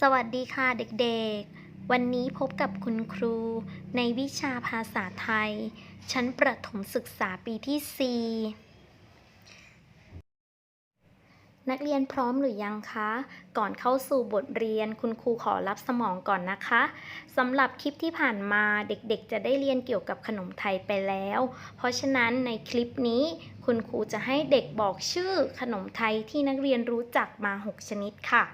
สวัสดีค่ะเด็กๆ วันนี้พบกับคุณครูในวิชาภาษาไทย ชั้นประถมศึกษาปีที่ 4 นักเรียนพร้อมหรือยังคะ ก่อนเข้าสู่บทเรียนคุณครูขอรับสมองก่อนนะคะสำหรับคลิปที่ผ่านมาเด็กๆ จะได้เรียนเกี่ยวกับขนมไทยไปแล้ว เพราะฉะนั้นในคลิปนี้คุณครูจะให้เด็กบอกชื่อขนมไทยที่นักเรียนรู้จักมา 6 ชนิดค่ะ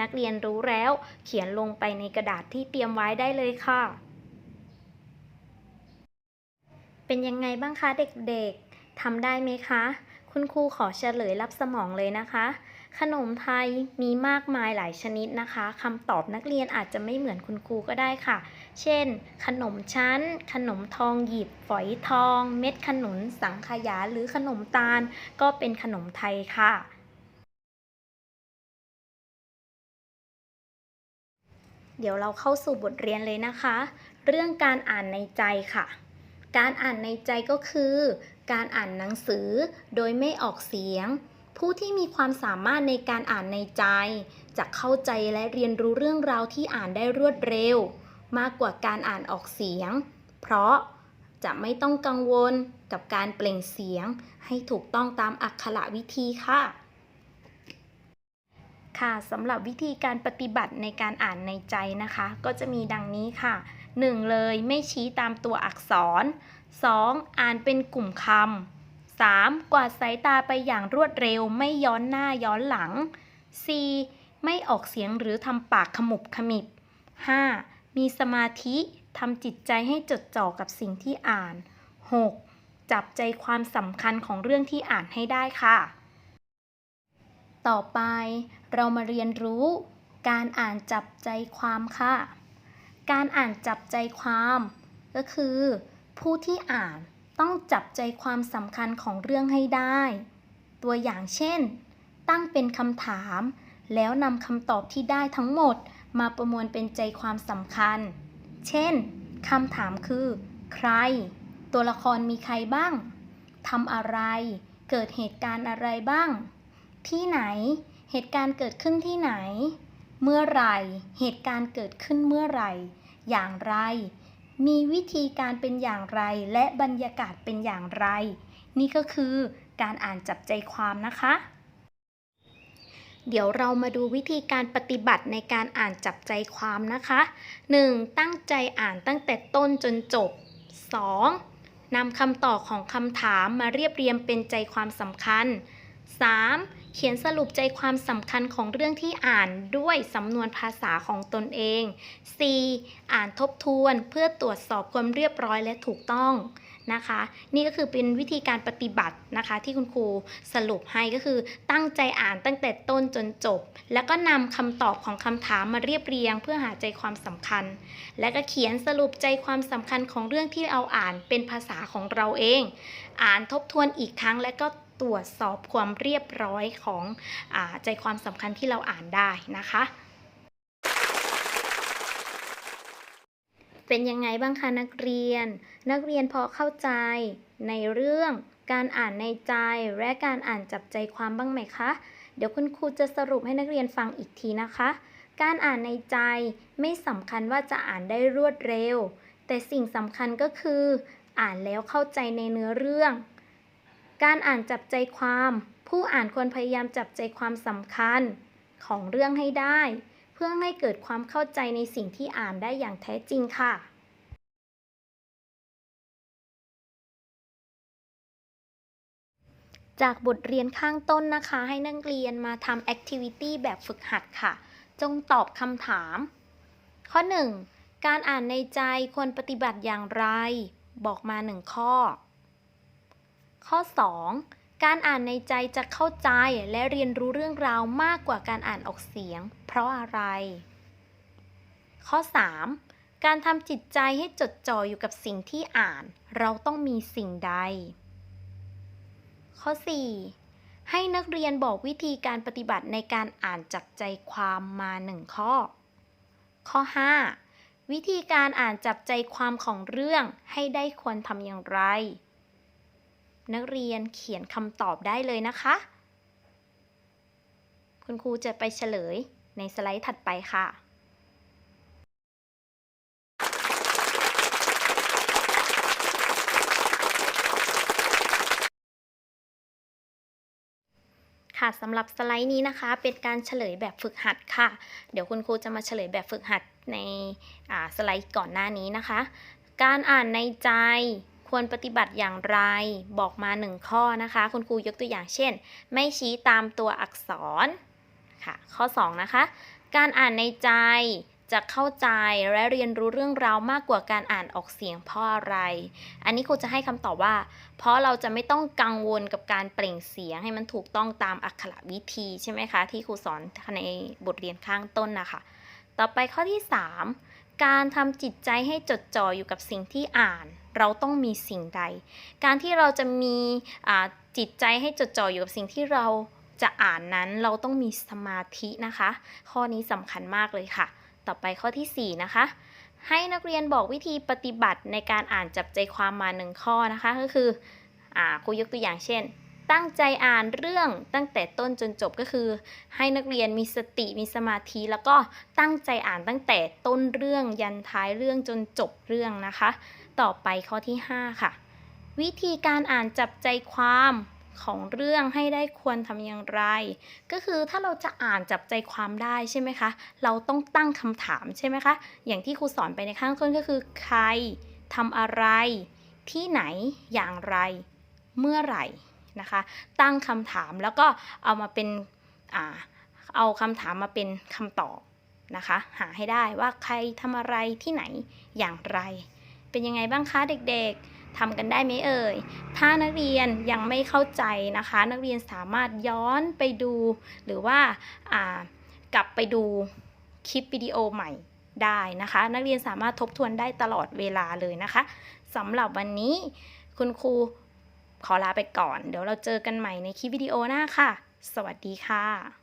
นักเรียนรู้แล้ว เขียนลงไปในกระดาษที่เตรียมไว้ได้เลยค่ะ เป็นยังไงบ้างคะเด็กๆทำได้ไหมคะ คุณครูขอเฉลยรับสมองเลยนะคะ ขนมไทยมีมากมายหลายชนิดนะคะคำตอบนักเรียนอาจจะไม่เหมือนคุณครูก็ได้ค่ะ เช่น ขนมชั้น ขนมทองหยิบ ฝอยทอง เม็ดขนุน สังขยาหรือขนมตาล ก็เป็นขนมไทยค่ะ เดี๋ยวเราเข้าสู่บทเรียนเลยนะคะ เรื่องการอ่านในใจค่ะ การอ่านในใจก็คือ การอ่านหนังสือโดยไม่ออกเสียง ผู้ที่มีความสามารถในการอ่านในใจ จะเข้าใจและเรียนรู้เรื่องราวที่อ่านได้รวดเร็ว มากกว่าการอ่านออกเสียง เพราะจะไม่ต้องกังวลกับการเปล่งเสียง ให้ถูกต้องตามอักขระวิธีค่ะ ค่ะสำหรับวิธีการปฏิบัติในการอ่านในใจนะคะ ก็จะมีดังนี้ค่ะ 1. เลยไม่ชี้ตามตัวอักษร 2. อ่านเป็นกลุ่มคำ 3. กวาดสายตาไปอย่างรวดเร็วไม่ย้อนหน้าย้อนหลัง 4. ไม่ออกเสียงหรือทำปากขมุบขมิบ 5. มีสมาธิทำจิตใจให้จดจ่อกับสิ่งที่อ่าน 6. จับใจความสำคัญของเรื่องที่อ่านให้ได้ค่ะ ต่อไป เรามาเรียนรู้ การอ่านจับใจความค่ะ การอ่านจับใจความ ก็คือ ผู้ที่อ่านต้องจับใจความสำคัญของเรื่องให้ได้ ตัวอย่างเช่น ตั้งเป็นคำถาม แล้วนำคำตอบที่ได้ทั้งหมด มาประมวลเป็นใจความสำคัญ เช่นคำถามคือ ใคร ตัวละครมีใครบ้างทำอะไร เกิดเหตุการณ์อะไรบ้าง ที่ไหน เหตุการณ์เกิดขึ้นที่ไหน เมื่อไรเหตุการณ์เกิดขึ้นเมื่อไรอย่างไร มีวิธีการเป็นอย่างไร และบรรยากาศเป็นอย่างไร นี่ก็คือการอ่านจับใจความนะคะ เดี๋ยวเรามาดูวิธีการปฏิบัติในการอ่านจับใจความนะคะ 1. ตั้งใจอ่านตั้งแต่ต้นจนจบ 2. นำคำตอบของคำถามมาเรียบเรียงเป็นใจความสำคัญ 3. เขียนสรุปใจความสำคัญของเรื่องที่อ่านด้วยสำนวนภาษาของตนเอง 4. อ่านทบทวนเพื่อตรวจสอบความเรียบร้อยและถูกต้องนะคะ นี่ก็คือเป็นวิธีการปฏิบัตินะคะ ที่คุณครูสรุปให้ก็คือตั้งใจอ่านตั้งแต่ต้นจนจบ แล้วก็นำคำตอบของคำถามมาเรียบเรียง เพื่อหาใจความสำคัญ และก็เขียนสรุปใจความสำคัญของเรื่องที่เอาอ่านเป็นภาษาของเราเอง อ่านทบทวนอีกครั้งและก็ ตรวจสอบความเรียบร้อยของอใจความสำคัญที่เราอ่านได้นะคะ เป็นยังไงบ้างคะนักเรียน นักเรียนพอเข้าใจในเรื่องการอ่านในใจและการอ่านจับใจความบ้างไหมคะ เดี๋ยวคุณครูจะสรุปให้นักเรียนฟังอีกทีนะคะ การอ่านในใจไม่สำคัญว่าจะอ่านได้รวดเร็ว แต่สิ่งสำคัญก็คือ อ่านแล้วเข้าใจในเนื้อเรื่อง การอ่านจับใจความ ผู้อ่านควรพยายามจับใจความสำคัญของเรื่องให้ได้ เพื่อให้เกิดความเข้าใจในสิ่งที่อ่านได้อย่างแท้จริงค่ะจากบทเรียนข้างต้นนะคะ ให้นักเรียนมาทำแอคทิวิตี้แบบฝึกหัดค่ะ จงตอบคำถาม ข้อ 1. การอ่านในใจควรปฏิบัติอย่างไร บอกมา 1 ข้อ ข้อ 2. การอ่านในใจจะเข้าใจและเรียนรู้เรื่องราวมากกว่าการอ่านออกเสียง เพราะอะไร ข้อ 3. การทำจิตใจให้จดจ่ออยู่กับสิ่งที่อ่าน เราต้องมีสิ่งใด ข้อ 4. ให้นักเรียนบอกวิธีการปฏิบัติในการอ่านจับใจความมา1ข้อ ข้อ 5. วิธีการอ่านจับใจความของเรื่องให้ได้ควรทำอย่างไร นักเรียนเขียนคำตอบได้เลยนะคะ คุณครูจะไปเฉลยในสไลด์ถัดไปค่ะ ค่ะสำหรับสไลด์นี้นะคะ เป็นการเฉลยแบบฝึกหัดค่ะ เดี๋ยวคุณครูจะมาเฉลยแบบฝึกหัดในอ่าสไลด์ก่อนหน้านี้นะคะ การอ่านในใจ ควรปฏิบัติอย่างไร บอกมาหนึ่งข้อนะคะ คุณครูยกตัวอย่างเช่น ไม่ชี้ตามตัวอักษรค่ะ ข้อ 2 นะคะ การอ่านในใจจะเข้าใจและเรียนรู้เรื่องราวมากกว่าการอ่านออกเสียงเพราะอะไร อันนี้ครูจะให้คำตอบว่า เพราะเราจะไม่ต้องกังวลกับการเปล่งเสียงให้มันถูกต้องตามอักขระวิธีใช่ไหมคะ ที่ครูสอนในบทเรียนข้างต้นนะคะ ต่อไปข้อที่ 3 การทำจิตใจให้จดจ่ออยู่กับสิ่งที่อ่าน เราต้องมีสิ่งใด การที่เราจะมีจิตใจให้จดจ่ออยู่กับสิ่งที่เราจะอ่านนั้นเราต้องมีสมาธินะคะ ข้อนี้สำคัญมากเลยค่ะ ต่อไปข้อทีสี่4 นะคะ ให้นักเรียนบอกวิธีปฏิบัติในการอ่านจับใจความมาหนึ่งข้อนะคะ ก็คืออครูยกตัวอย่างเช่น ตั้งใจอ่านเรื่องตั้งแต่ต้นจนจบก็คือ ให้นักเรียนมีสติมีสมาธิ แล้วก็ตั้งใจอ่านตั้งแต่ต้นเรื่องยันท้ายเรื่องจนจบเรื่องนะคะ ต่อไปข้อที่ 5 ค่ะ วิธีการอ่านจับใจความของเรื่องให้ได้ควรทำอย่างไร ก็คือถ้าเราจะอ่านจับใจความได้ใช่ไหมคะ เราต้องตั้งคำถามใช่ไหมคะ อย่างที่ครูสอนไปในข้างต้นก็คือ ใครทำอะไร ที่ไหนอย่างไร เมื่อไหร่นะคะ ตั้งคำถามแล้วก็เอามาเป็นอเอาคำถามมาเป็นคำตอบนะคะ หาให้ได้ว่าใครทำอะไรที่ไหนอย่างไร เป็นยังไงบ้างคะเด็กๆทำกันได้ไหมเอ่ย ถ้านักเรียนยังไม่เข้าใจนะคะ นักเรียนสามารถย้อนไปดู หรือว่าอ่ากลับไปดูคลิปวิดีโอใหม่ได้นะคะ นักเรียนสามารถทบทวนได้ตลอดเวลาเลยนะคะสำหรับวันนี้คุณครูขอลาไปก่อน เดี๋ยวเราเจอกันใหม่ในคลิปวิดีโอหน้าค่ะ สวัสดีค่ะ